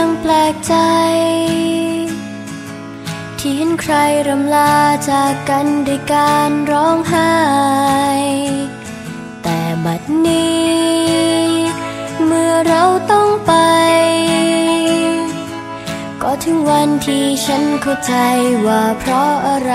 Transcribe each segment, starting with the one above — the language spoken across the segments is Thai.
ังแปลกใจ ที่เห็นใครรำลาจากกันด้วยการร้องไห้ แต่บัดนี้ เมื่อเราต้องไป ก็ถึงวันที่ฉันเข้าใจว่าเพราะอะไร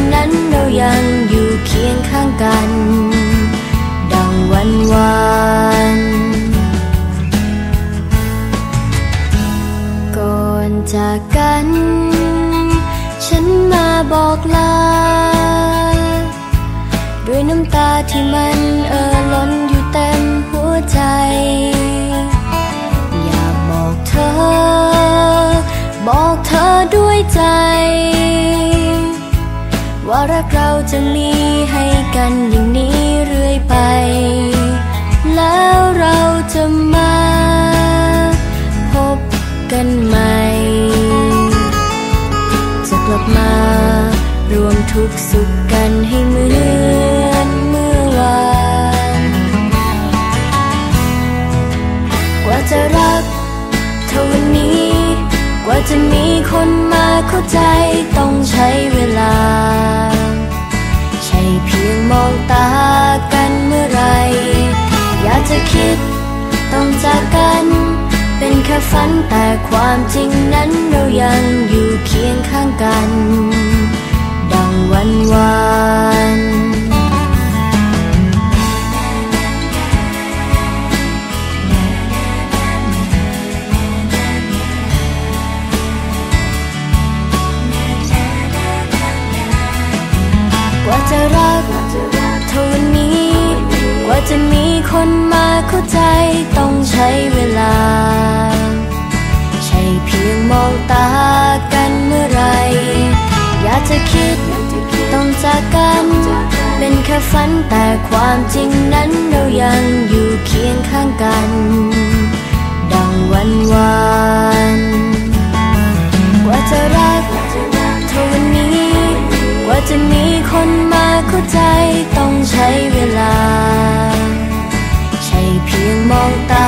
บอกลา ด้วยน้ำตาที่มันเอ่อล้นอยู่เต็มหัวใจ อยากบอกเธอ บอกเธอด้วยใจ ว่ารักเราจะมีให้กันอย่างนี้เรื่อยไป ลับมา รวมทุกสุขกันให้เหมือนเมื่อวาน กว่าจะรักเท่านี้ กว่าจะมีคนมาเข้าใจต้องใช้เวลา ใช่เพียงมองตากันเมื่อไรอยากจะคิดต้องจากกัน เป็นแค่ฝันแต่ความจริงนั้นเรายัง กัน ดังวันวานกว่าจะรักเท่านี้ กว่าจะมีคนมาเข้าใจ จากกัน เป็นแค่ฝันแต่ความจริงนั้นเรายังอยู่เคียงข้างกัน ดังวันวานกว่าจะรักเท่านี้ กว่าจะมีคนมาเข้าใจต้องใช้เวลา ใช่เพียงมองตา